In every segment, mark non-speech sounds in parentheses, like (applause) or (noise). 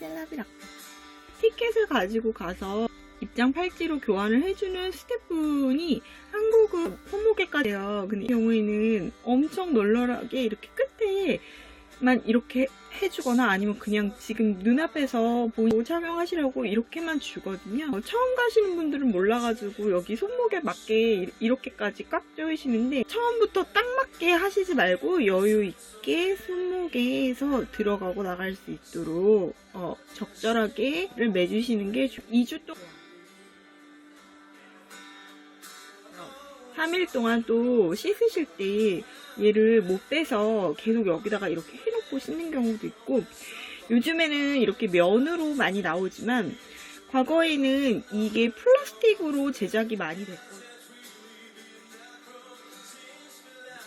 셀라비락 티켓을 가지고 가서 입장 팔찌로 교환을 해주는 스태프분이 한국은 손목에까지요. 근데 이 경우에는 엄청 널널하게 이렇게 끝에 만 이렇게 해주거나 아니면 그냥 지금 눈앞에서 보고 착용하시라고 이렇게만 주거든요. 어, 처음 가시는 분들은 몰라가지고 여기 손목에 맞게 이렇게까지 꽉 조이시는데 처음부터 딱 맞게 하시지 말고 여유 있게 손목에서 들어가고 나갈 수 있도록 어, 적절하게를 매주시는 게 2주 동안 3일 동안 또 씻으실 때 얘를 못 빼서 계속 여기다가 이렇게 해놓고 씻는 경우도 있고 요즘에는 이렇게 면으로 많이 나오지만 과거에는 이게 플라스틱으로 제작이 많이 됐거든요.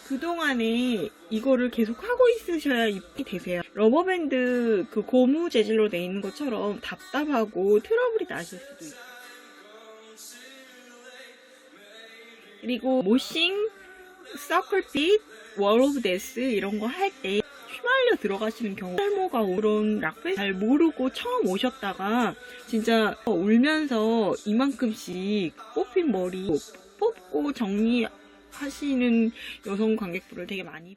그동안에 이거를 계속 하고 있으셔야 입이 되세요. 러버밴드 그 고무 재질로 돼 있는 것처럼 답답하고 트러블이 나실 수도 있어요. 그리고 모싱, 서클핏, 월 오브 데스 이런 거 할 때 휘말려 들어가시는 경우 탈모가 그런 락페 잘 모르고 처음 오셨다가 진짜 울면서 이만큼씩 뽑힌 머리 뽑고 정리하시는 여성 관객분을 되게 많이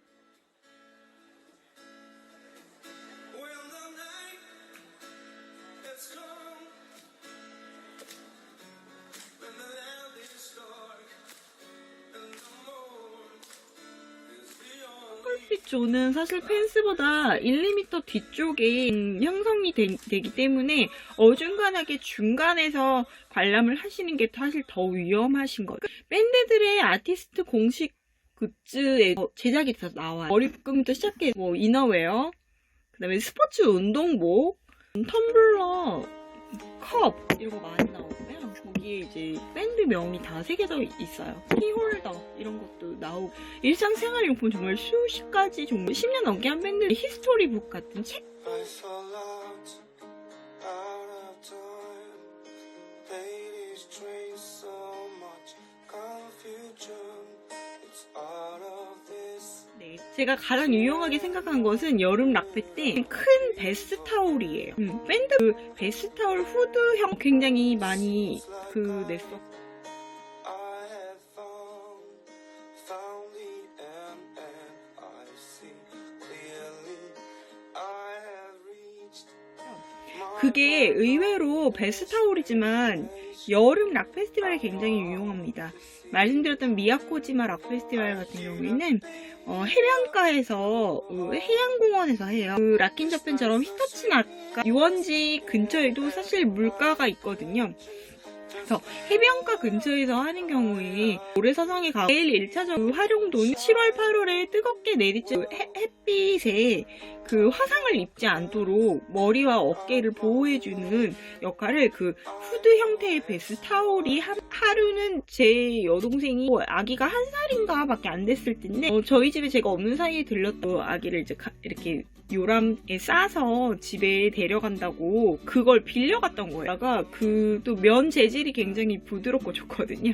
핏 존은 사실 펜스보다 1mm 뒤쪽에 음, 형성이 되, 기 때문에 어중간하게 중간에서 관람을 하시는 게 사실 더 위험하신 거예요. 밴드들의 아티스트 공식 굿즈에 제작이 다 나와요. 머리끈부터 시작해 뭐 이너웨어, 그 다음에 스포츠 운동복, 텀블러, 컵 이런 거 많이 나오고 요. 거기에 이제 밴드 명이 다 새겨져 있어요. 키홀더 이런 것도 나오고 일상생활용품 정말 수십 가지 정말 10년 넘게 한 밴드 히스토리북 같은 책 I 제가 가장 유용하게 생각한 것은 여름 락페 때 큰 베스 타올이에요. 음, 밴드 그 베스 타올 후드형 굉장히 많이 그 냈었. I have found, found the end, and I see clearly. I have reached. my 그게 의외로 베스 타올이지만 여름 락 페스티벌에 굉장히 유용합니다. 말씀드렸던 미야코지마 락 페스티벌 같은 경우에는 어, 해변가에서 어, 해양공원에서 해요. 그 락킨 저펜처럼 히타치 나카 유원지 근처에도 사실 물가가 있거든요. 그래서 해변가 근처에서 하는 경우에 모래사장에 가 제일 1차적 활용도는 7월 8월에 뜨겁게 내리쬐 해- 햇빛에 그 화상을 입지 않도록 머리와 어깨를 보호해주는 역할을 그 후드 형태의 베스 타올이 한- 하루는 제 여동생이 뭐 아기가 한 살인가 밖에 안 됐을 텐데 어, 저희 집에 제가 없는 사이에 들렸던 아기를 이제 가- 이렇게 요람에 싸서 집에 데려간다고 그걸 빌려갔던 거예요. 그 또 면 재질이 굉장히 부드럽고 좋거든요.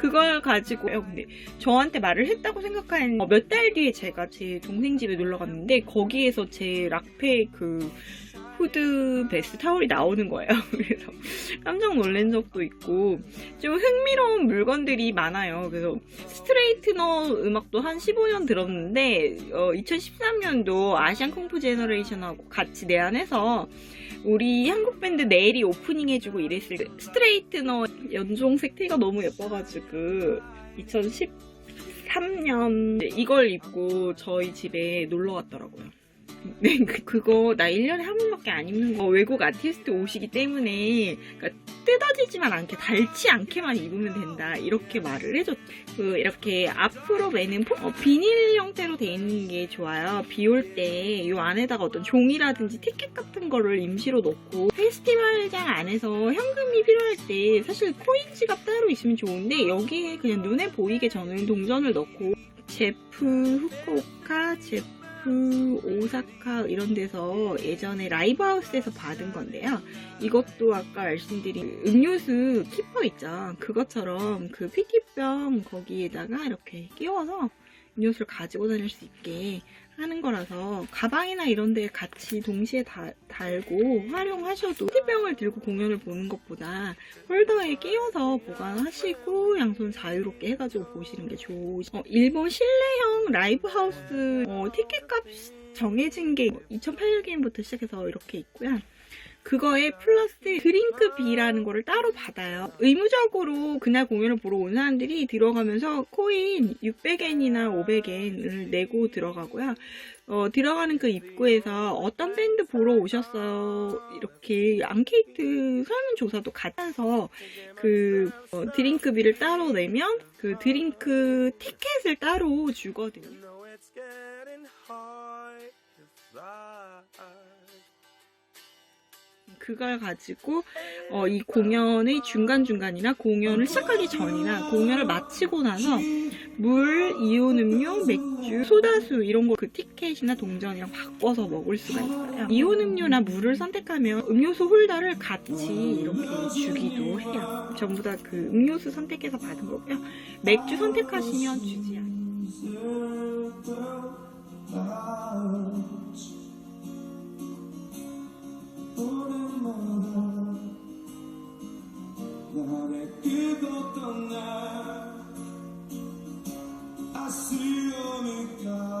그걸 가지고 요 근데 저한테 말을 했다고 생각한 몇 달 뒤에 제가 제 동생 집에 놀러 갔는데 거기에서 제 락페 그 후드 베스트 타올이 나오는 거예요. (laughs) 그래서 깜짝 놀란 적도 있고 좀 흥미로운 물건들이 많아요. 그래서 스트레이트너 음악도 한 15년 들었는데 2013년도 아시안 콩푸 제너레이션하고 같이 내한해서 우리 한국 밴드 내일이 오프닝 해주고 이랬을 때 스트레이트너 연종색 티가 너무 예뻐가지고 2013년 이걸 입고 저희 집에 놀러 갔더라고요. (laughs) 네, 그- 그거 나 1년에 한 번밖에 안 입는 거 외국 아티스트 옷이기 때문에 그러니까 뜯어지지만 않게 닳지 않게만 입으면 된다 이렇게 말을 해줬죠. 그 이렇게 앞으로 매는 포- 어, 비닐 형태로 돼 있는 게 좋아요. 비 올 때 이 안에다가 어떤 종이라든지 티켓 같은 거를 임시로 넣고 페스티벌장 안에서 현금이 필요할 때 사실 코인 지갑 따로 있으면 좋은데 여기에 그냥 눈에 보이게 저는 동전을 넣고 제프 후쿠오카 제프 오사카 이런 데서 예전에 라이브 하우스에서 받은 건데요. 이것도 아까 말씀드린 음료수 키퍼 있죠. 그것처럼 그 PT병 거기에다가 이렇게 끼워서 음료수를 가지고 다닐 수 있게 하는 거라서 가방이나 이런 데 같이 동시에 다- 달고 활용하셔도 티병을 들고 공연을 보는 것보다 홀더에 끼워서 보관하시고 양손 자유롭게 해가지고 보시는 게 좋으시 어, 일본 실내형 라이브 하우스 어, 티켓값 정해진 게 2008년부터 시작해서 이렇게 있고요. 그거에 플러스 드링크 비라는 거를 따로 받아요. 의무적으로 그날 공연을 보러 온 사람들이 들어가면서 코인 600엔이나 500엔을 내고 들어가고요. 어, 들어가는 그 입구에서 어떤 밴드 보러 오셨어요? 이렇게 앙케이트 설문조사도 같아서 그 어, 드링크비를 따로 내면 그 드링크 티켓을 따로 주거든요. 그걸 가지고 어, 이 공연의 중간중간이나 공연을 시작하기 전이나 공연을 마치고 나서 물, 이온 음료, 맥주, 소다수 이런 거 그 티켓이나 동전이랑 바꿔서 먹을 수가 있어요. 이온 음료나 물을 선택하면 음료수 홀더를 같이 이렇게 주기도 해요. 전부 다 그 음료수 선택해서 받은 거고요. 맥주 선택하시면 주지 않아요. Lord.